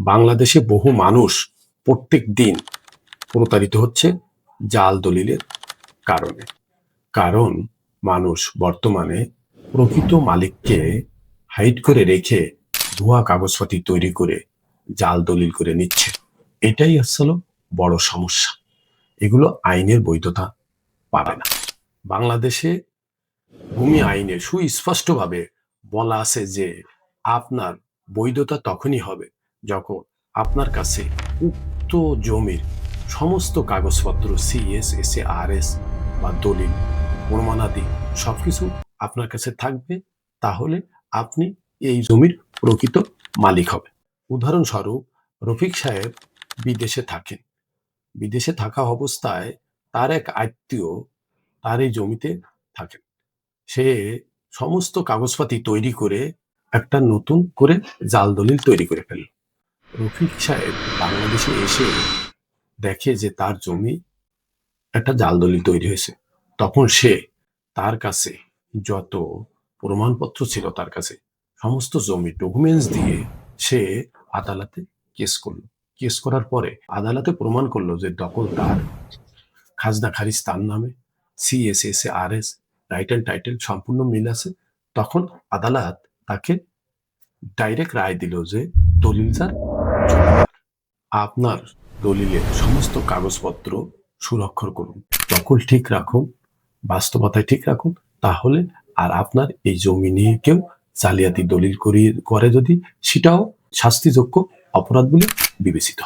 বাংলাদেশে বহু মানুষ প্রত্যেক দিন প্রতারিত হচ্ছে জাল দলিলের কারণে। কারণ মানুষ বর্তমানে প্রকৃত মালিককে হাইড করে রেখে ভুয়া কাগজপাতি তৈরি করে জাল দলিল করে নিচ্ছে। এটাই আসলে বড় সমস্যা। এগুলো আইনের বৈধতা পাবে না। বাংলাদেশে ভূমি আইনে সুস্পষ্টভাবে বলা আছে যে আপনার বৈধতা তখনই হবে যখন আপনার কাছে উক্ত জমির সমস্ত কাগজপত্র CS S A R S বা দলিল প্রমাণাদি সবকিছু আপনার কাছে থাকবে, তাহলে আপনি এই জমির প্রকৃত মালিক হবে উদাহরণস্বরূপ, রফিক সাহেব বিদেশে থাকেন। বিদেশে থাকা অবস্থায় তার এক আত্মীয় তার এই জমিতে থাকেন। সে সমস্ত কাগজপাতি তৈরি করে একটা নতুন করে জাল দলিল তৈরি করে ফেলল। রফিক সাহেব বাংলাদেশে এসে দেখে যে তার জমি একটা জাল দলিল তৈরি হয়েছে তখন সে তার কাছে যত প্রমাণপত্র ছিল তার কাছে সমস্ত জমি ডকুমেন্টস দিয়ে সে আদালতে কেস করল কেস করার পরে আদালতে প্রমাণ করল যে দখল তার খাজনা খারিজ তার নামে CSS R S right and title সম্পূর্ণ মিল আছে তখন আদালত তাকে ডাইরেক্ট রায় দিল যে দলিল যার জমিদার। আপনার দলিলের সমস্ত কাগজপত্র সুরক্ষর করুন। নকল ঠিক রাখুন, বাস্তবতায় ঠিক রাখুন, তাহলে আর আপনার এই জমি নিয়ে কেউ জালিয়াতি দলিল করিয়ে করে যদি, সেটাও শাস্তিযোগ্য অপরাধ বলে বিবেচিত